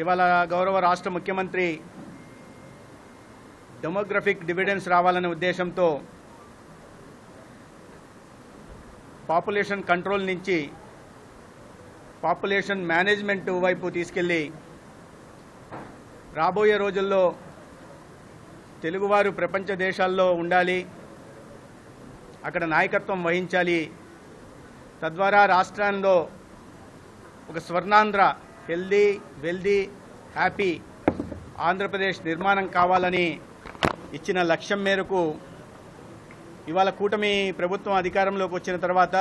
ఇవాళ గౌరవ రాష్ట్ర ముఖ్యమంత్రి డెమోగ్రఫిక్ డివిడెన్స్ రావాలనే ఉద్దేశంతో పాపులేషన్ కంట్రోల్ నుంచి పాపులేషన్ మేనేజ్మెంట్ వైపు తీసుకెళ్ళి రాబోయే రోజుల్లో తెలుగువారు ప్రపంచ దేశాల్లో ఉండాలి అక్కడ నాయకత్వం వహించాలి. తద్వారా రాష్ట్రంలో ఒక Swarnandhra healthy wealthy happy Andhra Pradesh నిర్మాణం కావాలని ఇచ్చిన లక్ష్యం మేరకు ఇవాళ కూటమి ప్రభుత్వం అధికారంలోకి వచ్చిన తర్వాత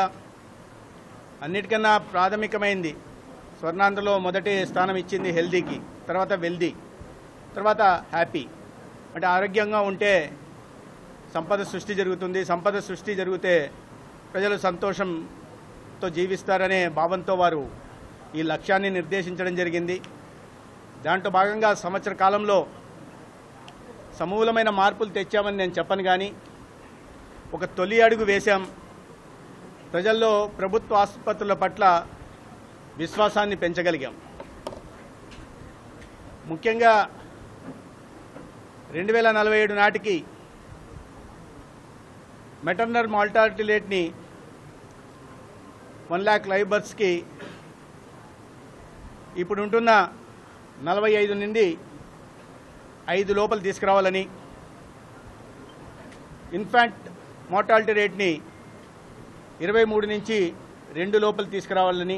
అన్నిటికన్నా ప్రాథమికమైంది స్వర్ణాంధ్రలో మొదటి స్థానం ఇచ్చింది హెల్దీకి తర్వాత వెల్దీ తర్వాత హ్యాపీ. అంటే ఆరోగ్యంగా ఉంటే సంపద సృష్టి జరుగుతుంది సంపద సృష్టి జరిగితే ప్రజలు సంతోషంతో జీవిస్తారనే భావంతో వారు ఈ లక్ష్యాన్ని నిర్దేశించడం జరిగింది. దాంట్లో భాగంగా సంవత్సర కాలంలో సమూలమైన మార్పులు తెచ్చామని నేను చెప్పను కానీ ఒక తొలి అడుగు వేశాం. ప్రజల్లో ప్రభుత్వ ఆసుపత్రుల పట్ల విశ్వాసాన్ని పెంచగలిగాం. ముఖ్యంగా రెండు వేల నలభై ఏడు నాటికి మెటర్నర్ మార్టాలిటీ రేట్ని వన్ ల్యాక్ లైవ్ బర్త్స్కి ఇప్పుడు ఉంటున్న నలభై ఐదు నుండి ఐదు లోపల తీసుకురావాలని ఇన్ఫాంట్ మోర్టాలిటీ రేట్ని ఇరవై మూడు నుంచి రెండు లోపల తీసుకురావాలని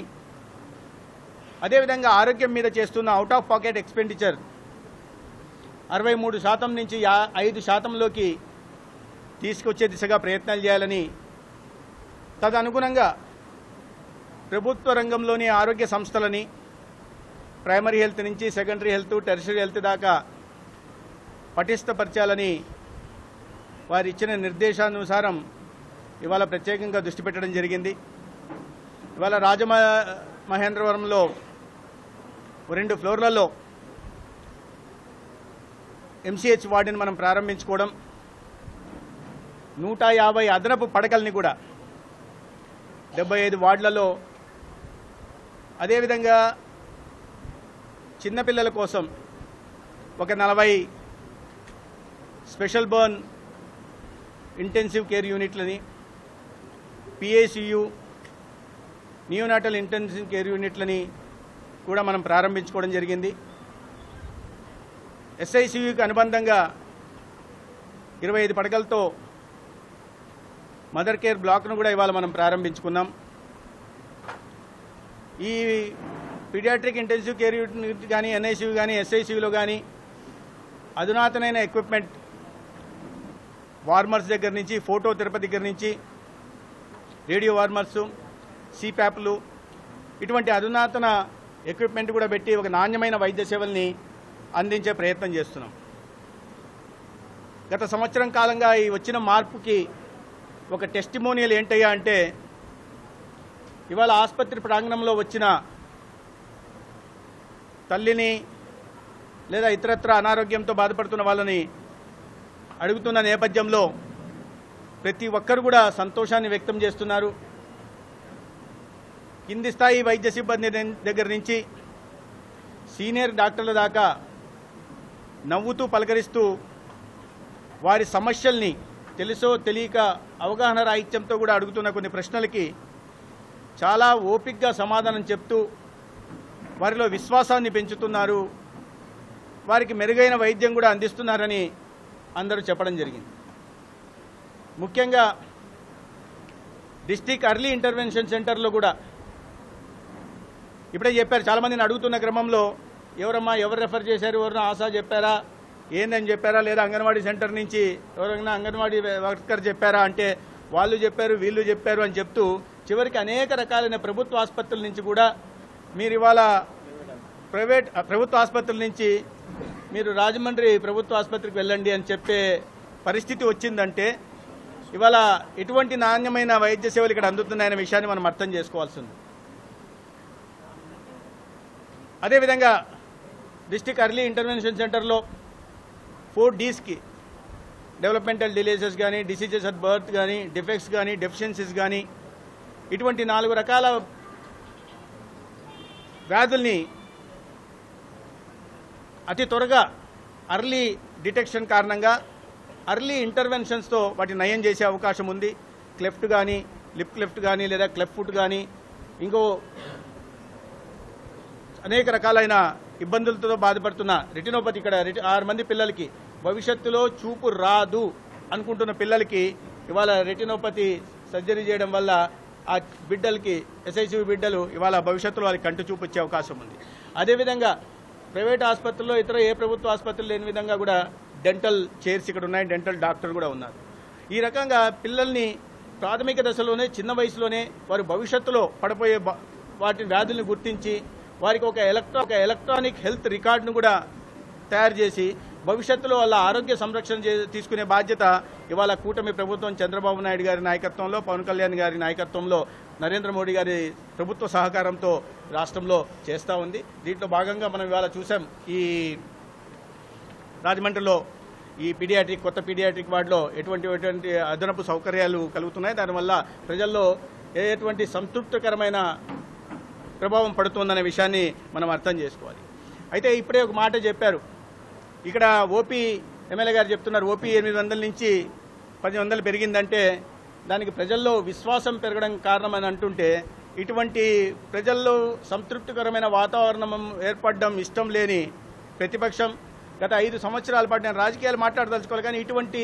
అదేవిధంగా ఆరోగ్యం మీద చేస్తున్న అవుట్ ఆఫ్ పాకెట్ ఎక్స్పెండిచర్ అరవై మూడు శాతం నుంచి యా ఐదు శాతంలోకి తీసుకొచ్చే దిశగా ప్రయత్నాలు చేయాలని తదనుగుణంగా ప్రభుత్వ రంగంలోని ఆరోగ్య సంస్థలని ప్రైమరీ హెల్త్ నుంచి సెకండరీ హెల్త్ టెరిషరీ హెల్త్ దాకా పటిష్టపరచాలని వారు ఇచ్చిన నిర్దేశానుసారం ఇవాళ ప్రత్యేకంగా దృష్టి పెట్టడం జరిగింది. ఇవాళ రాజమ మహేంద్రవరంలో రెండు ఫ్లోర్లలో ఎంసీహెచ్ వార్డుని మనం ప్రారంభించుకోవడం నూట యాభై అదనపు పడకల్ని కూడా డెబ్బై ఐదు వార్డులలో అదేవిధంగా చిన్నపిల్లల కోసం ఒక నలభై స్పెషల్ బర్న్ ఇంటెన్సివ్ కేర్ యూనిట్లని పిఏసియు నియోనాటల్ ఇంటెన్సివ్ కేర్ యూనిట్లని కూడా మనం ప్రారంభించుకోవడం జరిగింది. ఎస్ఐసియుకి అనుబంధంగా ఇరవై ఐదు పడకలతో మదర్ కేర్ బ్లాక్ను కూడా ఇవాళ మనం ప్రారంభించుకున్నాం. ఈ పీడియాట్రిక్ ఇంటెన్సివ్ కేర్ యూనిట్ కానీ ఎన్ఐసియు కానీ ఎస్ఐసియులో కానీ అధునాతనైన ఎక్విప్మెంట్ వార్మర్స్ దగ్గర నుంచి ఫోటో తిరుపతి దగ్గర నుంచి రేడియో వార్మర్స్ సిప్యాప్లు ఇటువంటి అధునాతన ఎక్విప్మెంట్ కూడా పెట్టి ఒక నాణ్యమైన వైద్య సేవల్ని అందించే ప్రయత్నం చేస్తున్నాం. గత సంవత్సరం కాలంగా ఈ వచ్చిన మార్పుకి ఒక టెస్టిమోనియల్ ఏంటయ్యా అంటే ఇవాళ ఆసుపత్రి ప్రాంగణంలో వచ్చిన తల్లిని లేదా ఇతరత్ర అనారోగ్యంతో బాధపడుతున్న వాళ్ళని అడుగుతున్న నేపథ్యంలో ప్రతి ఒక్కరు కూడా సంతోషాన్ని వ్యక్తం చేస్తున్నారు. కింది స్థాయి వైద్య సిబ్బంది దగ్గర నుంచి సీనియర్ డాక్టర్ల దాకా నవ్వుతూ పలకరిస్తూ వారి సమస్యల్ని తెలుసో తెలియక అవగాహన రాహిత్యంతో కూడా అడుగుతున్న కొన్ని ప్రశ్నలకి చాలా ఓపిక్గా సమాధానం చెప్తూ వారిలో విశ్వాసాన్ని పెంచుతున్నారు. వారికి మెరుగైన వైద్యం కూడా అందిస్తున్నారని అందరూ చెప్పడం జరిగింది. ముఖ్యంగా డిస్టిక్ అర్లీ ఇంటర్వెన్షన్ సెంటర్లో కూడా ఇప్పుడే చెప్పారు చాలామందిని అడుగుతున్న క్రమంలో ఎవరమ్మా ఎవరు రెఫర్ చేశారు? ఎవరైనా ఆశా చెప్పారా? ఏందని చెప్పారా? లేదా అంగన్వాడీ సెంటర్ నుంచి ఎవరైనా అంగన్వాడీ వర్కర్ చెప్పారా? అంటే వాళ్ళు చెప్పారు వీళ్ళు చెప్పారు అని చెప్తూ చివరికి అనేక రకాలైన ప్రభుత్వ ఆసుపత్రుల నుంచి కూడా మీరు ఇవాళ ప్రైవేట్ ప్రభుత్వ ఆసుపత్రుల నుంచి మీరు రాజమండ్రి ప్రభుత్వ ఆసుపత్రికి వెళ్ళండి అని చెప్పే పరిస్థితి వచ్చిందంటే ఇవాళ ఎటువంటి నాణ్యమైన వైద్య సేవలు ఇక్కడ అందుతున్నాయనే విషయాన్ని మనం అర్థం చేసుకోవాల్సి ఉంది అదేవిధంగా డిస్టిక్ అర్లీ ఇంటర్వెన్షన్ సెంటర్లో ఫోర్ డీస్కి డెవలప్మెంటల్ డిలేజెస్ కానీ డిసీజెస్ అట్ బర్త్ కానీ డిఫెక్ట్స్ కానీ డెఫిషియన్సీస్ కానీ ఇటువంటి నాలుగు రకాల వ్యాధుల్ని అతి త్వరగా అర్లీ డిటెక్షన్ కారణంగా అర్లీ ఇంటర్వెన్షన్స్తో వాటి నయం చేసే అవకాశం ఉంది. క్లెఫ్ట్ కానీ లిప్ క్లెఫ్ట్ కానీ లేదా క్లెఫ్ ఫుట్ కానీ ఇంకో అనేక రకాలైన ఇబ్బందులతో బాధపడుతున్న రెటినోపతి ఇక్కడ ఆరు మంది పిల్లలకి భవిష్యత్తులో చూపు రాదు అనుకుంటున్న పిల్లలకి ఇవాళ రెటినోపతి సర్జరీ చేయడం వల్ల ఆ బిడ్డలకి ఎస్ఐసివి బిడ్డలు ఇవాళ భవిష్యత్తులో వాళ్ళకి కంటి చూపు వచ్చే అవకాశం ఉంది. అదేవిధంగా ప్రైవేట్ ఆసుపత్రుల్లో ఇతర ఏ ప్రభుత్వ ఆసుపత్రులు లేని విధంగా కూడా డెంటల్ చైర్స్ ఇక్కడ ఉన్నాయి డెంటల్ డాక్టర్ కూడా ఉన్నారు. ఈ రకంగా పిల్లల్ని ప్రాథమిక దశలోనే చిన్న వయసులోనే వారు భవిష్యత్తులో పడిపోయే వాటి వ్యాధుల్ని గుర్తించి వారికి ఒక ఎలక్ట్రా ఒక ఎలక్ట్రానిక్ హెల్త్ రికార్డును కూడా తయారు చేసి భవిష్యత్తులో వాళ్ళ ఆరోగ్య సంరక్షణ చే- తీసుకునే బాధ్యత ఇవాళ కూటమి ప్రభుత్వం చంద్రబాబు నాయుడు గారి నాయకత్వంలో పవన్ కళ్యాణ్ గారి నాయకత్వంలో నరేంద్ర మోడీ గారి ప్రభుత్వ సహకారంతో రాష్ట్రంలో చేస్తూ ఉంది. దీంట్లో భాగంగా మనం ఇవాళ చూసాం ఈ రాజమండ్రిలో ఈ పీడియాట్రిక్ కొత్త పీడియాట్రిక్ వార్డులో ఎటువంటి ఎటువంటి అదనపు సౌకర్యాలు కలుగుతున్నాయి. దానివల్ల ప్రజల్లో ఏ ఎటువంటి సంతృప్తికరమైన ప్రభావం పడుతుందనే విషయాన్ని మనం అర్థం చేసుకోవాలి. అయితే ఇప్పుడే ఒక మాట చెప్పారు. ఇక్కడ ఓపీ ఎమ్మెల్యే గారు చెప్తున్నారు ఓపీ ఎనిమిది వందల నుంచి పది వందలు పెరిగిందంటే దానికి ప్రజల్లో విశ్వాసం పెరగడం కారణమని అంటుంటే ఇటువంటి ప్రజల్లో సంతృప్తికరమైన వాతావరణం ఏర్పడడం ఇష్టం లేని ప్రతిపక్షం గత ఐదు సంవత్సరాల పాటు నేను రాజకీయాలు మాట్లాడదలుచుకోవాలి కానీ ఇటువంటి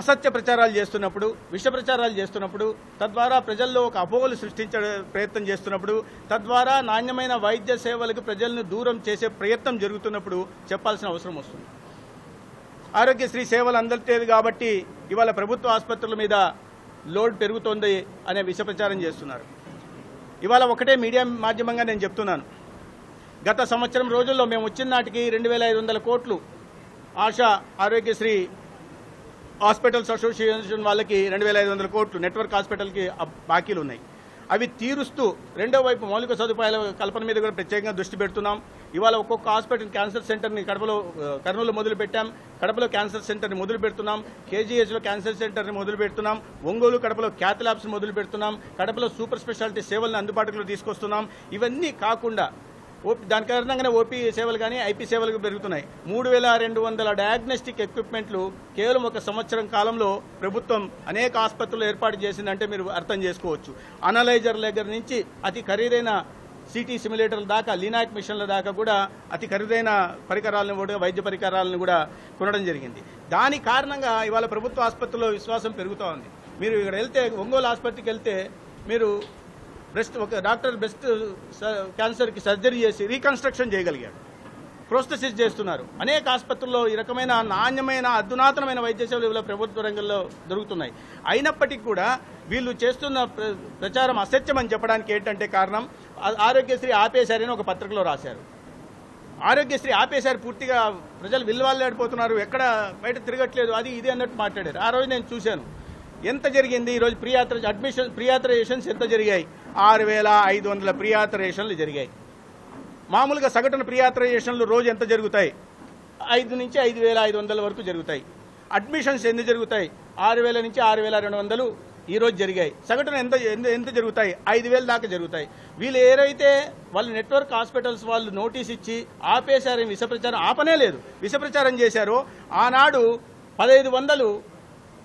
అసత్య ప్రచారాలు చేస్తున్నప్పుడు విష ప్రచారాలు చేస్తున్నప్పుడు తద్వారా ప్రజల్లో ఒక అపోహలు సృష్టించే ప్రయత్నం చేస్తున్నప్పుడు తద్వారా నాణ్యమైన వైద్య సేవలకు ప్రజలను దూరం చేసే ప్రయత్నం జరుగుతున్నప్పుడు చెప్పాల్సిన అవసరం వస్తుంది. ఆరోగ్యశ్రీ సేవలు అందట్లేదు కాబట్టి ఇవాళ ప్రభుత్వ ఆసుపత్రుల మీద లోడ్ పెరుగుతోంది అనే విష ప్రచారం చేస్తున్నారు. ఇవాళ ఒకటే మీడియా మాధ్యమంగా నేను చెప్తున్నాను. గత సంవత్సరం రోజుల్లో మేము వచ్చిన నాటికి రెండు వేల ఐదు వందల కోట్లు ఆశా ఆరోగ్యశ్రీ హాస్పిటల్స్ అసోసియేషన్ వాళ్ళకి రెండు వేల ఐదు వందల కోట్లు నెట్వర్క్ హాస్పిటల్కి బాకీలు ఉన్నాయి. అవి తీరుస్తూ రెండో వైపు మౌలిక సదుపాయాల కల్పన మీద కూడా ప్రత్యేకంగా దృష్టి పెడుతున్నాం. ఇవాళ ఒక్కొక్క హాస్పిటల్ క్యాన్సర్ సెంటర్ని కడపలో కర్నూలు మొదలు పెట్టాం. కడపలో క్యాన్సర్ సెంటర్ని మొదలు పెడుతున్నాం. కేజీహెచ్లో క్యాన్సర్ సెంటర్ని మొదలు పెడుతున్నాం. ఒంగోలు కడపలో క్యాత్ ల్యాబ్స్ మొదలు పెడుతున్నాం. కడపలో సూపర్ స్పెషాలిటీ సేవలను అందుబాటులో తీసుకొస్తున్నాం. ఇవన్నీ కాకుండా ఓపీ దాని కారణంగానే ఓపీ సేవలు కానీ ఐపీ సేవలు పెరుగుతున్నాయి. మూడు వేల రెండు వందల డయాగ్నోస్టిక్ ఎక్విప్మెంట్లు కేవలం ఒక సంవత్సరం కాలంలో ప్రభుత్వం అనేక ఆసుపత్రులు ఏర్పాటు చేసిందంటే మీరు అర్థం చేసుకోవచ్చు. అనలైజర్ దగ్గర నుంచి అతి ఖరీదైన సిటీ సిమ్యులేటర్ల దాకా లీనాక్ మిషన్ల దాకా కూడా అతి ఖరీదైన పరికరాలను కూడా వైద్య పరికరాలను కూడా కొనడం జరిగింది. దాని కారణంగా ఇవాళ ప్రభుత్వ ఆసుపత్రిలో విశ్వాసం పెరుగుతూ ఉంది. మీరు ఇక్కడ వెళ్తే ఒంగోలు ఆసుపత్రికి వెళ్తే మీరు బ్రెస్ట్ ఒక డాక్టర్ బ్రెస్ట్ క్యాన్సర్కి సర్జరీ చేసి రీకన్స్ట్రక్షన్ చేయగలిగాడు. ప్రోస్తసిస్ చేస్తున్నారు. అనేక ఆసుపత్రుల్లో ఈ రకమైన నాణ్యమైన అధునాతనమైన వైద్య సేవలు ఇవాళ ప్రభుత్వ రంగంలో దొరుకుతున్నాయి. అయినప్పటికీ కూడా వీళ్ళు చేస్తున్న ప్ర- ప్రచారం అసత్యం అని చెప్పడానికి ఏంటంటే కారణం ఆరోగ్యశ్రీ ఆపేశారని ఒక పత్రికలో రాశారు. ఆరోగ్యశ్రీ ఆపేశారు పూర్తిగా ప్రజలు విలువలాడిపోతున్నారు ఎక్కడ బయట తిరగట్లేదు అది ఇది అన్నట్టు మాట్లాడారు. ఆ రోజు నేను చూశాను. ఎంత జరిగింది? ఈరోజు ప్రియాత్ర అడ్మిషన్ ప్రియాథరైజేషన్స్ ఎంత జరిగాయి? ఆరు వేల ఐదు వందల ప్రియాథరైజేషన్లు జరిగాయి. మామూలుగా సగటున ప్రియాత్రజేషన్లు రోజు ఎంత జరుగుతాయి? ఐదు నుంచి ఐదు వేల ఐదు వందల వరకు జరుగుతాయి. అడ్మిషన్స్ ఎన్ని జరుగుతాయి? ఆరు వేల నుంచి ఆరు వేల రెండు వందలు ఈరోజు జరిగాయి. సగటున ఎంత ఎంత జరుగుతాయి? ఐదు వేల దాకా జరుగుతాయి. వీళ్ళు ఏదైతే వాళ్ళు నెట్వర్క్ హాస్పిటల్స్ వాళ్ళు నోటీస్ ఇచ్చి ఆపేశారని విషప్రచారం ఆపనే లేదు. విషప్రచారం చేశారో ఆనాడు పదహైదు వందలు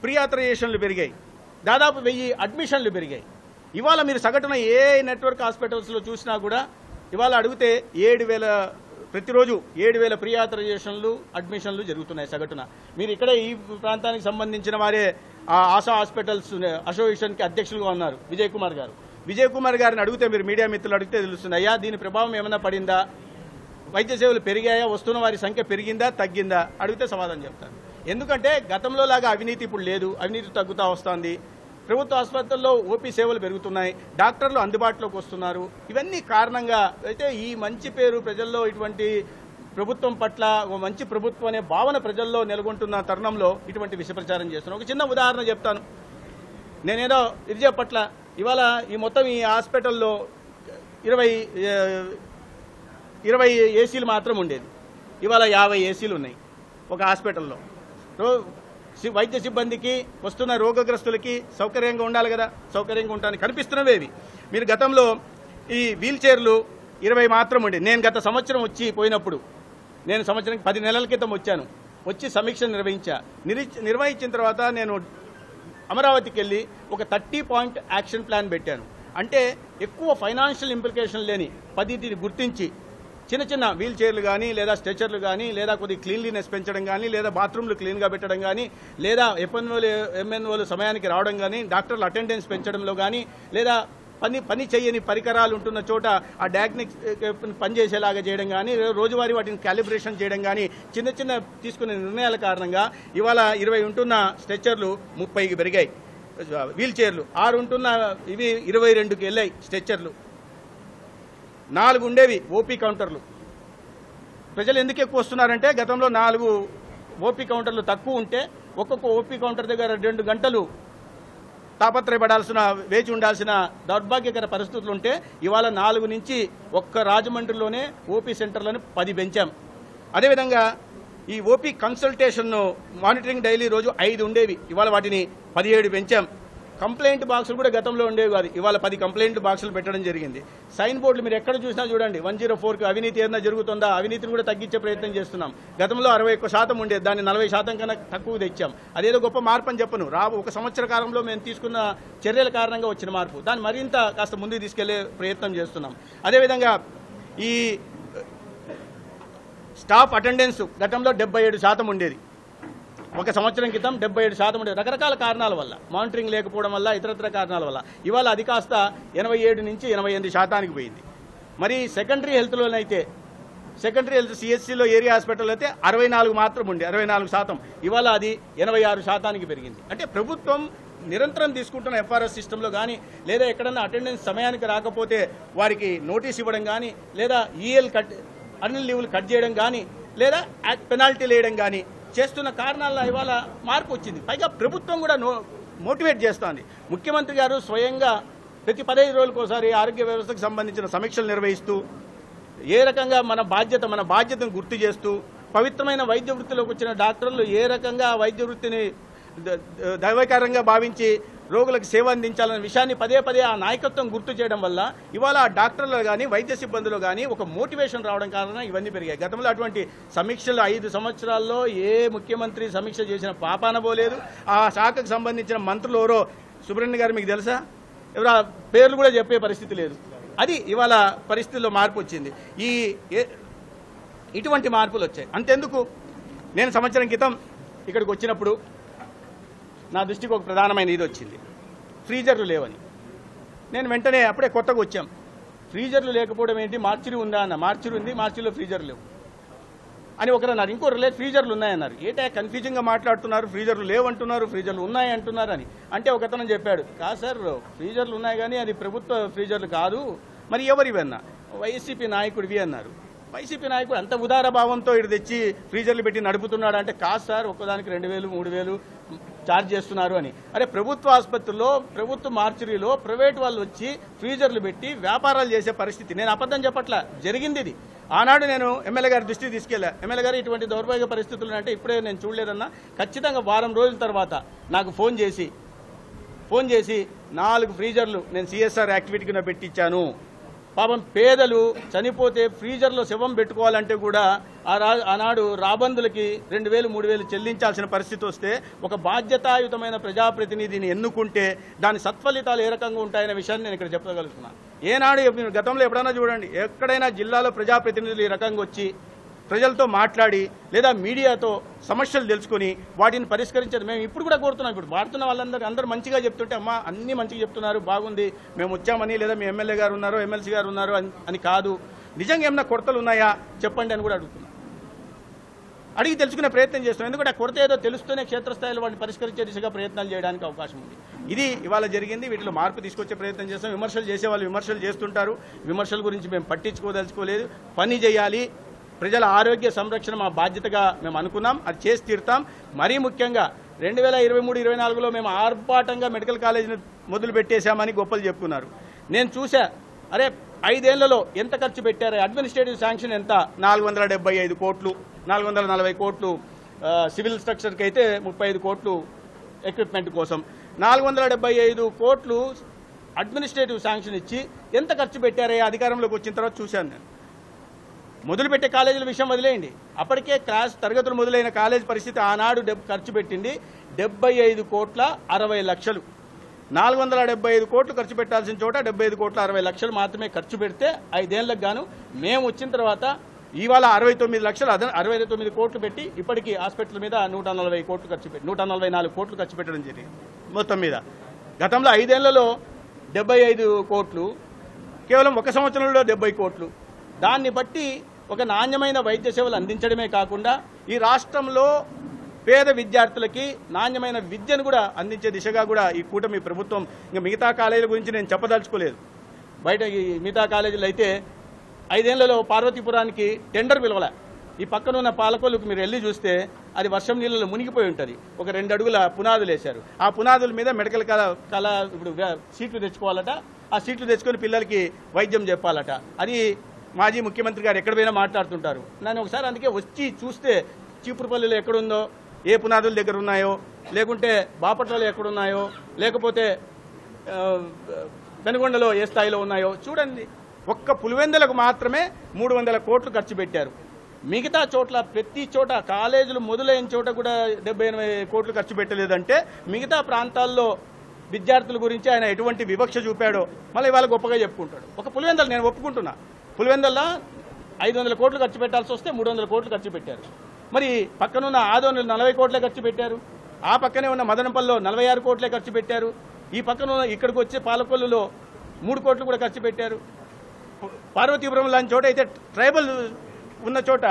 ప్రియాథరైజేషన్లు పెరిగాయి. దాదాపు వెయ్యి అడ్మిషన్లు పెరిగాయి. ఇవాళ మీరు సగటున ఏ నెట్వర్క్ హాస్పిటల్స్లో చూసినా కూడా ఇవాళ అడిగితే ఏడు వేల ప్రతిరోజు ఏడు వేల ప్రియాథరైజేషన్లు అడ్మిషన్లు జరుగుతున్నాయి సగటున. మీరు ఇక్కడ ఈ ప్రాంతానికి సంబంధించిన వారే ఆశా హాస్పిటల్స్ అసోసియేషన్కి అధ్యక్షులుగా ఉన్నారు విజయ్ కుమార్ గారు. విజయ్ కుమార్ గారిని అడిగితే మీరు మీడియా మిత్రులు అడిగితే తెలుస్తుంది అయ్యా దీని ప్రభావం ఏమైనా పడిందా? వైద్య సేవలు పెరిగాయా? వస్తున్న వారి సంఖ్య పెరిగిందా? తగ్గిందా? అడిగితే సమాధానం చెప్తాను ఎందుకంటే గతంలో లాగా అవినీతి ఇప్పుడు లేదు. అవినీతి తగ్గుతూ వస్తుంది. ప్రభుత్వ ఆసుపత్రుల్లో ఓపీ సేవలు పెరుగుతున్నాయి. డాక్టర్లు అందుబాటులోకి వస్తున్నారు. ఇవన్నీ కారణంగా అయితే ఈ మంచి పేరు ప్రజల్లో ఇటువంటి ప్రభుత్వం పట్ల ఒక మంచి ప్రభుత్వం అనే భావన ప్రజల్లో నెలకొంటున్న తరుణంలో ఇటువంటి విషప్రచారం చేస్తున్నాను ఒక చిన్న ఉదాహరణ చెప్తాను. నేనేదో ఇది చెప్పట్ల ఇవాళ ఈ మొత్తం ఈ హాస్పిటల్లో ఇరవై ఇరవై ఏసీలు మాత్రం ఉండేది. ఇవాళ యాభై ఏసీలు ఉన్నాయి ఒక హాస్పిటల్లో. వైద్య సిబ్బందికి వస్తున్న రోగగ్రస్తులకి సౌకర్యంగా ఉండాలి కదా. సౌకర్యంగా ఉంటాను కనిపిస్తున్నవే ఇవి మీరు గతంలో ఈ వీల్ చైర్లు ఇరవై మాత్రం ఉండే. నేను గత సంవత్సరం వచ్చి పోయినప్పుడు నేను సంవత్సరం పది నెలల క్రితం వచ్చాను. వచ్చి సమీక్ష నిర్వహించా. నిర్వహించిన తర్వాత నేను అమరావతికి వెళ్ళి ఒక థర్టీ పాయింట్ యాక్షన్ ప్లాన్ పెట్టాను. అంటే ఎక్కువ ఫైనాన్షియల్ ఇంప్లికేషన్ లేని పదిటిని గుర్తించి చిన్న చిన్న వీల్ చైర్లు కానీ లేదా స్ట్రెచర్లు కానీ లేదా కొద్ది క్లీన్లీనెస్ పెంచడం కానీ లేదా బాత్రూమ్లు క్లీన్గా పెట్టడం కానీ లేదా ఎఫ్ఎన్ఓలు ఎంఎన్ఓలు సమయానికి రావడం కానీ డాక్టర్లు అటెండెన్స్ పెంచడంలో కానీ లేదా పని పని చేయని పరికరాలు ఉంటున్న చోట ఆ డయాగ్నిక్ పనిచేసేలాగా చేయడం కానీ రోజువారీ వాటిని క్యాలిబ్రేషన్ చేయడం కానీ చిన్న చిన్న తీసుకునే నిర్ణయాల కారణంగా ఇవాళ ఇరవై ఉంటున్న స్ట్రెచ్చర్లు ముప్పైకి పెరిగాయి. వీల్ చైర్లు ఆరు ఉంటున్న ఇవి ఇరవై రెండుకి వెళ్ళాయి స్ట్రెచ్చర్లు నాలుగు ఉండేవి ఓపీ కౌంటర్లు. ప్రజలు ఎందుకు ఎక్కువ వస్తున్నారంటే గతంలో నాలుగు ఓపీ కౌంటర్లు తక్కువ ఉంటే ఒక్కొక్క ఓపీ కౌంటర్ దగ్గర రెండు గంటలు తాపత్రయపడాల్సిన వేచి ఉండాల్సిన దౌర్భాగ్యకర పరిస్థితులు ఉంటే ఇవాళ నాలుగు నుంచి ఒక్క రాజమండ్రిలోనే ఓపీ సెంటర్లను పది పెంచాం. అదేవిధంగా ఈ ఓపీ కన్సల్టేషన్ను మానిటరింగ్ డైలీ రోజు ఐదు ఉండేవి. ఇవాళ వాటిని పదిహేడు పెంచాం. కంప్లైంట్ బాక్సులు కూడా గతంలో ఉండేవి కాదు. ఇవాళ పది కంప్లైంట్ బాక్సులు పెట్టడం జరిగింది. సైన్ బోర్డులు మీరు ఎక్కడ చూసినా చూడండి. వన్ జీరో ఫోర్కి అవినీతి ఏదైనా జరుగుతుందా? అవినీతిని కూడా తగ్గించే ప్రయత్నం చేస్తున్నాం. గతంలో అరవై ఒక్క శాతం ఉండేది. దాన్ని నలభై శాతం కన్నా తక్కువ తెచ్చాం. అదేదో గొప్ప మార్పు అని చెప్పను. రా ఒక సంవత్సర కాలంలో మేము తీసుకున్న చర్యల కారణంగా వచ్చిన మార్పు. దాన్ని మరింత కాస్త ముందుకు తీసుకెళ్ళే ప్రయత్నం చేస్తున్నాం. అదేవిధంగా ఈ స్టాఫ్ అటెండెన్స్ గతంలో డెబ్బై ఏడు శాతం ఉండేది. ఒక సంవత్సరం క్రితం డెబ్బై ఏడు శాతం ఉండేది రకరకాల కారణాల వల్ల మానిటరింగ్ లేకపోవడం వల్ల ఇతరత్ర కారణాల వల్ల. ఇవాళ అది కాస్త ఎనభై ఏడు నుంచి ఎనభై ఎనిమిది శాతానికి పోయింది. మరి సెకండరీ హెల్త్లోనైతే సెకండరీ హెల్త్ సిఎస్సిలో ఏరియా హాస్పిటల్ అయితే అరవై నాలుగు మాత్రం ఉండే అరవై నాలుగు శాతం. ఇవాళ అది ఎనభై ఆరు శాతానికి పెరిగింది. అంటే ప్రభుత్వం నిరంతరం తీసుకుంటున్న ఎఫ్ఆర్ఎస్ సిస్టంలో కానీ లేదా ఎక్కడన్నా అటెండెన్స్ సమయానికి రాకపోతే వారికి నోటీస్ ఇవ్వడం కానీ లేదా ఈఎల్ కట్ అన్ని లీవ్లు కట్ చేయడం కానీ లేదా పెనాల్టీ వేయడం కానీ చేస్తున్న కారణాల ఇవాళ మార్పు వచ్చింది. పైగా ప్రభుత్వం కూడా నో మోటివేట్ చేస్తోంది. ముఖ్యమంత్రి గారు స్వయంగా ప్రతి పదహైదు రోజులకోసారి ఆరోగ్య వ్యవస్థకు సంబంధించిన సమీక్షలు నిర్వహిస్తూ ఏ రకంగా మన బాధ్యత మన బాధ్యతను గుర్తు చేస్తూ పవిత్రమైన వైద్య వృత్తిలోకి వచ్చిన డాక్టర్లు ఏ రకంగా వైద్య వృత్తిని దైవకారంగా భావించి రోగులకు సేవ అందించాలనే విషయాన్ని పదే పదే ఆ నాయకత్వం గుర్తు చేయడం వల్ల ఇవాళ ఆ డాక్టర్లు కానీ వైద్య సిబ్బందులు కానీ ఒక మోటివేషన్ రావడం కారణంగా ఇవన్నీ పెరిగాయి. గతంలో అటువంటి సమీక్షలు ఐదు సంవత్సరాల్లో ఏ ముఖ్యమంత్రి సమీక్ష చేసిన పాపాన పోలేదు. ఆ శాఖకు సంబంధించిన మంత్రులు ఎవరో సుబ్రహ్మణ్య గారు మీకు తెలుసా? ఎవరు పేర్లు కూడా చెప్పే పరిస్థితి లేదు. అది ఇవాళ పరిస్థితుల్లో మార్పు వచ్చింది. ఈ ఏ- ఇటువంటి మార్పులు వచ్చాయి. అంతెందుకు? నేను సంవత్సరం క్రితం ఇక్కడికి వచ్చినప్పుడు నా దృష్టికి ఒక ప్రధానమైన ఇది వచ్చింది. ఫ్రీజర్లు లేవని. నేను వెంటనే అప్పుడే కొత్తగా వచ్చాం. ఫ్రీజర్లు లేకపోవడం ఏంటి? మార్చిరి ఉందా అన్న. మార్చిరి ఉంది మార్చిలో ఫ్రీజర్ లేవు. అని ఒకరు అన్నారు. ఇంకోరు లేదు ఫ్రీజర్లు ఉన్నాయన్నారు. ఏటా కన్ఫ్యూజింగ్గా మాట్లాడుతున్నారు. ఫ్రీజర్లు లేవంటున్నారు ఫ్రీజర్లు ఉన్నాయి అంటున్నారు అని. అంటే ఒకతనం చెప్పాడు కాదు సార్ ఫ్రీజర్లు ఉన్నాయి కానీ అది ప్రభుత్వ ఫ్రీజర్లు కాదు. మరి ఎవరివి? అన్న. వైసీపీ నాయకుడివి అన్నారు. వైసీపీ నాయకుడు అంత ఉదార భావంతో ఇటు తెచ్చి ఫ్రీజర్లు పెట్టి నడుపుతున్నాడు అంటే కాదు సార్ ఒక్కదానికి రెండు వేలు మూడు వేలు ఛార్జ్ చేస్తున్నారు అని. అరే ప్రభుత్వ ఆసుపత్రిలో ప్రభుత్వ మార్చురీలో ప్రైవేట్ వాళ్ళు వచ్చి ఫ్రీజర్లు పెట్టి వ్యాపారాలు చేసే పరిస్థితి. నేను అబద్ధం చెప్పట్లా జరిగింది ఇది. ఆనాడు నేను ఎమ్మెల్యే గారి దృష్టికి తీసుకెళ్ళా. ఎమ్మెల్యే గారు ఇటువంటి దౌర్భాగ్య పరిస్థితులు అంటే ఇప్పుడే నేను చూడలేదన్నా ఖచ్చితంగా వారం రోజుల తర్వాత నాకు ఫోన్ చేసి ఫోన్ చేసి నాలుగు ఫ్రీజర్లు నేను సిఎస్ఆర్ యాక్టివిటీ పెట్టించాను పాపం పేదలు చనిపోతే ఫ్రీజర్లో శవం పెట్టుకోవాలంటే కూడా ఆ రా ఆనాడు రాబందులకి రెండు వేలు మూడు వేలు చెల్లించాల్సిన పరిస్థితి వస్తే ఒక బాధ్యతాయుతమైన ప్రజాప్రతినిధిని ఎన్నుకుంటే దాని సత్ఫలితాలు ఏ రకంగా ఉంటాయనే విషయాన్ని నేను ఇక్కడ చెప్పగలుగుతున్నాను ఏనాడు గతంలో ఎప్పుడైనా చూడండి ఎక్కడైనా జిల్లాలో ప్రజాప్రతినిధులు ఈ రకంగా వచ్చి ప్రజలతో మాట్లాడి లేదా మీడియాతో సమస్యలు తెలుసుకొని వాటిని పరిష్కరించారు మేము ఇప్పుడు కూడా కోరుతున్నాం. ఇప్పుడు వాడుతున్న వాళ్ళందరూ అందరూ మంచిగా చెప్తుంటే అమ్మ అన్ని మంచిగా చెప్తున్నారు బాగుంది మేము వచ్చామని లేదా మీ ఎమ్మెల్యే గారు ఉన్నారు ఎమ్మెల్సీ గారు ఉన్నారు అని- అని కాదు. నిజంగా ఏమైనా కొరతలు ఉన్నాయా? చెప్పండి అని కూడా అడుగుతున్నాం. అడిగి తెలుసుకునే ప్రయత్నం చేస్తున్నాం. ఎందుకంటే ఆ కొరత ఏదో తెలుస్తూనే క్షేత్రస్థాయిలో వాటిని పరిష్కరించే దిశగా ప్రయత్నాలు చేయడానికి అవకాశం ఉంది. ఇది ఇవాళ జరిగింది. వీటిలో మార్పు తీసుకొచ్చే ప్రయత్నం చేస్తాం విమర్శలు చేసే వాళ్ళు విమర్శలు చేస్తుంటారు. విమర్శల గురించి మేము పట్టించుకోదలుచుకోలేదు. పని చేయాలి. ప్రజల ఆరోగ్య సంరక్షణ మా బాధ్యతగా మేము అనుకున్నాం అది చేసి తీరుతాం. మరీ ముఖ్యంగా రెండు వేల ఇరవై మూడు ఇరవై నాలుగులో మేము ఆర్భాటంగా మెడికల్ కాలేజీని మొదలు పెట్టేశామని గొప్పలు చెప్పుకున్నారు నేను చూసా అరే ఐదేళ్ళలో ఎంత ఖర్చు పెట్టారు? అడ్మినిస్ట్రేటివ్ శాంక్షన్ ఎంత? నాలుగు వందల డెబ్బై ఐదు కోట్లు నాలుగు వందల నలభై కోట్లు సివిల్ స్ట్రక్చర్కి అయితే ముప్పై ఐదు కోట్లు ఎక్విప్మెంట్ కోసం. నాలుగు వందల డెబ్బై ఐదు కోట్లు అడ్మినిస్ట్రేటివ్ శాంక్షన్ ఇచ్చి ఎంత ఖర్చు పెట్టారే? అధికారంలోకి వచ్చిన తర్వాత చూశాను నేను. మొదలుపెట్టే కాలేజీల విషయం వదిలేయండి. అప్పటికే క్లాస్ తరగతులు మొదలైన కాలేజ్ పరిస్థితి ఆనాడు డెబ్ ఖర్చు పెట్టింది డెబ్బై ఐదు కోట్ల అరవై లక్షలు. నాలుగు వందల డెబ్బై ఐదు కోట్లు ఖర్చు పెట్టాల్సిన చోట డెబ్బై ఐదు కోట్ల అరవై లక్షలు మాత్రమే ఖర్చు పెడితే ఐదేళ్ళకు గాను మేము వచ్చిన తర్వాత ఇవాళ అరవై తొమ్మిది లక్షలు అదన అరవై తొమ్మిది కోట్లు పెట్టి ఇప్పటికీ హాస్పిటల్ మీద నూట నలభై కోట్లు ఖర్చు పెట్టి నూట నలభై నాలుగు కోట్లు ఖర్చు పెట్టడం జరిగింది మొత్తం మీద. గతంలో ఐదేళ్ళలో డెబ్బై ఐదు కోట్లు కేవలం ఒక సంవత్సరంలో డెబ్బై కోట్లు దాన్ని బట్టి ఒక నాణ్యమైన వైద్య సేవలు అందించడమే కాకుండా ఈ రాష్ట్రంలో పేద విద్యార్థులకి నాణ్యమైన విద్యను కూడా అందించే దిశగా కూడా ఈ కూటమి ప్రభుత్వం ఇంకా మిగతా కాలేజీల గురించి నేను చెప్పదలుచుకోలేదు. బయట ఈ మిగతా కాలేజీలు అయితే ఐదేళ్ళలో పార్వతీపురానికి టెండర్ పిలవలే. ఈ పక్కన ఉన్న పాలకొల్లుకు మీరు వెళ్ళి చూస్తే అది వర్షం నీళ్ళలో మునిగిపోయి ఉంటుంది. ఒక రెండు అడుగుల పునాదులు వేశారు. ఆ పునాదుల మీద మెడికల్ కళ కళ ఇప్పుడు సీట్లు తెచ్చుకోవాలట. ఆ సీట్లు తెచ్చుకొని పిల్లలకి వైద్యం చెప్పాలట. అది మాజీ ముఖ్యమంత్రి గారు ఎక్కడ పోయినా మాట్లాడుతుంటారు. నన్ను ఒకసారి అందుకే వచ్చి చూస్తే చీపురుపల్లిలో ఎక్కడుందో ఏ పునాదుల దగ్గర ఉన్నాయో లేకుంటే బాపట్లలో ఎక్కడున్నాయో లేకపోతే పెనుగొండలో ఏ స్థాయిలో ఉన్నాయో చూడండి. ఒక్క పులివెందులకు మాత్రమే మూడు వందల కోట్లు ఖర్చు పెట్టారు. మిగతా చోట్ల ప్రతి చోట కాలేజీలు మొదలైన చోట కూడా డెబ్బై ఎనభై కోట్లు ఖర్చు పెట్టలేదంటే మిగతా ప్రాంతాల్లో విద్యార్థుల గురించి ఆయన ఎటువంటి వివక్ష చూపాడో మళ్ళీ ఇవాళ గొప్పగా చెప్పుకుంటాడు. ఒక పులివెందలు నేను ఒప్పుకుంటున్నా. పులివెందల్లో ఐదు వందల కోట్లు ఖర్చు పెట్టాల్సి వస్తే మూడు వందల కోట్లు ఖర్చు పెట్టారు. మరి పక్కనున్న ఆదోనులు నలభై కోట్లే ఖర్చు పెట్టారు. ఆ పక్కనే ఉన్న మదనపల్లిలో నలభై ఆరు కోట్లే ఖర్చు పెట్టారు. ఈ పక్కన ఇక్కడికి వచ్చే పాలకొల్లులో మూడు కోట్లు కూడా ఖర్చు పెట్టారు. పార్వతీపురం లాంటి చోట అయితే ట్రైబల్ ఉన్న చోట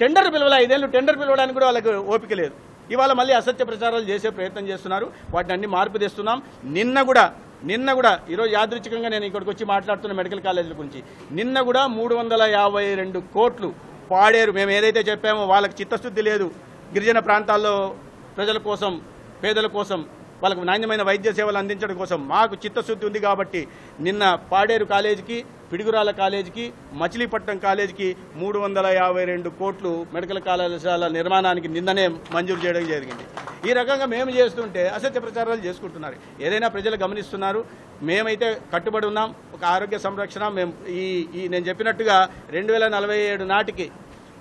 టెండర్ పిలవలే ఐదేళ్ళు టెండర్ పిలవడానికి కూడా వాళ్ళకి ఓపిక లేదు. ఇవాళ మళ్ళీ అసత్య ప్రచారాలు చేసే ప్రయత్నం చేస్తున్నారు. వాటిని అన్ని మార్పు తెస్తున్నాం. నిన్న కూడా నిన్న కూడా ఈరోజు యాదృచ్ఛికంగా నేను ఇక్కడికి వచ్చి మాట్లాడుతున్న మెడికల్ కాలేజీల గురించి నిన్న కూడా మూడు వందల యాభై రెండు కోట్లు పాడేరు. మేము ఏదైతే చెప్పామో వాళ్ళకి చిత్తశుద్ధి లేదు. గిరిజన ప్రాంతాల్లో ప్రజల కోసం పేదల కోసం వాళ్ళకు నాణ్యమైన వైద్య సేవలు అందించడం కోసం మాకు చిత్తశుద్ధి ఉంది కాబట్టి నిన్న పాడేరు కాలేజీకి పిడుగురాల కాలేజీకి మచిలీపట్నం కాలేజీకి మూడు వందల యాభై రెండు కోట్లు మెడికల్ కళాశాల నిర్మాణానికి నిన్ననే మంజూరు చేయడం జరిగింది. ఈ రకంగా మేము చేస్తుంటే అసత్య ప్రచారాలు చేసుకుంటున్నారు. ఏదైనా ప్రజలు గమనిస్తున్నారు మేమైతే కట్టుబడి ఉన్నాం ఒక ఆరోగ్య సంరక్షణ మేము ఈ ఈ నేను చెప్పినట్టుగా రెండు వేల నలభై ఏడు నాటికి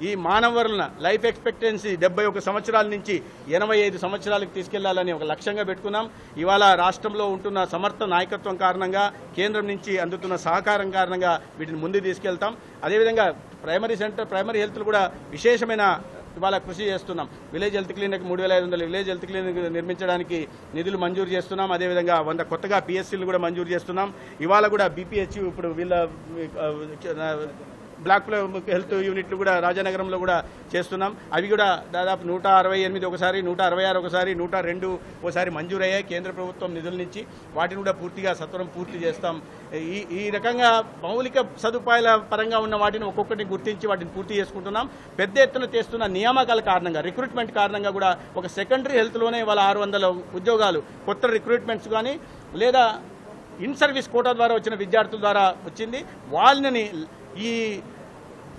ఈ మానవ లైఫ్ ఎక్స్పెక్టెన్సీ డెబ్బై ఒక సంవత్సరాల నుంచి ఎనభై ఐదు సంవత్సరాలకు తీసుకెళ్ళాలని ఒక లక్ష్యంగా పెట్టుకున్నాం. ఇవాళ రాష్ట్రంలో ఉంటున్న సమర్థ నాయకత్వం కారణంగా కేంద్రం నుంచి అందుతున్న సహకారం కారణంగా వీటిని ముందు తీసుకెళ్తాం. అదేవిధంగా ప్రైమరీ సెంటర్ ప్రైమరీ హెల్త్లు కూడా విశేషమైన ఇవాళ కృషి చేస్తున్నాం. విలేజ్ హెల్త్ క్లినిక్ మూడు వేల ఐదు వందల విలేజ్ హెల్త్ క్లినిక్ నిర్మించడానికి నిధులు మంజూరు చేస్తున్నాం. అదేవిధంగా వంద కొత్తగా పిఎస్సీలు కూడా మంజూరు చేస్తున్నాం. ఇవాళ కూడా బీపీహెచ్ ఇప్పుడు వీళ్ళ బ్లాక్లో హెల్త్ యూనిట్లు కూడా రాజానగరంలో కూడా చేస్తున్నాం. అవి కూడా దాదాపు నూట అరవై ఎనిమిది ఒకసారి నూట అరవై ఆరు ఒకసారి నూట రెండు ఒకసారి మంజూరయ్యాయి కేంద్ర ప్రభుత్వం నిధుల నుంచి. వాటిని కూడా పూర్తిగా సత్వరం పూర్తి చేస్తాం. ఈ ఈ రకంగా మౌలిక సదుపాయాల పరంగా ఉన్న వాటిని ఒక్కొక్కటి గుర్తించి వాటిని పూర్తి చేసుకుంటున్నాం. పెద్ద ఎత్తున చేస్తున్న నియామకాల కారణంగా రిక్రూట్మెంట్ కారణంగా కూడా ఒక సెకండరీ హెల్త్లోనే వాళ్ళ ఆరు వందల ఉద్యోగాలు కొత్త రిక్రూట్మెంట్స్ కానీ లేదా ఇన్ సర్వీస్ కోటా ద్వారా వచ్చిన విద్యార్థుల ద్వారా వచ్చింది. వాళ్ళని ఈ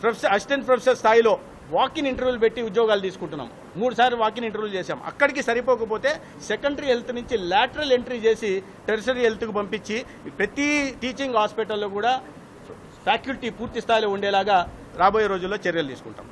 ప్రొఫెసర్ అసిస్టెంట్ ప్రొఫెసర్ స్థాయిలో వాకిన్ ఇంటర్వ్యూలు పెట్టి ఉద్యోగాలు తీసుకుంటున్నాం. మూడు సార్లు వాకిన్ ఇంటర్వ్యూలు చేశాం. అక్కడికి సరిపోకపోతే సెకండరీ హెల్త్ నుంచి లాటరల్ ఎంట్రీ చేసి టెరిసరీ హెల్త్కు పంపించి ప్రతి టీచింగ్ హాస్పిటల్లో కూడా ఫ్యాకల్టీ పూర్తి స్థాయిలో ఉండేలాగా రాబోయే రోజుల్లో చర్యలు తీసుకుంటాం.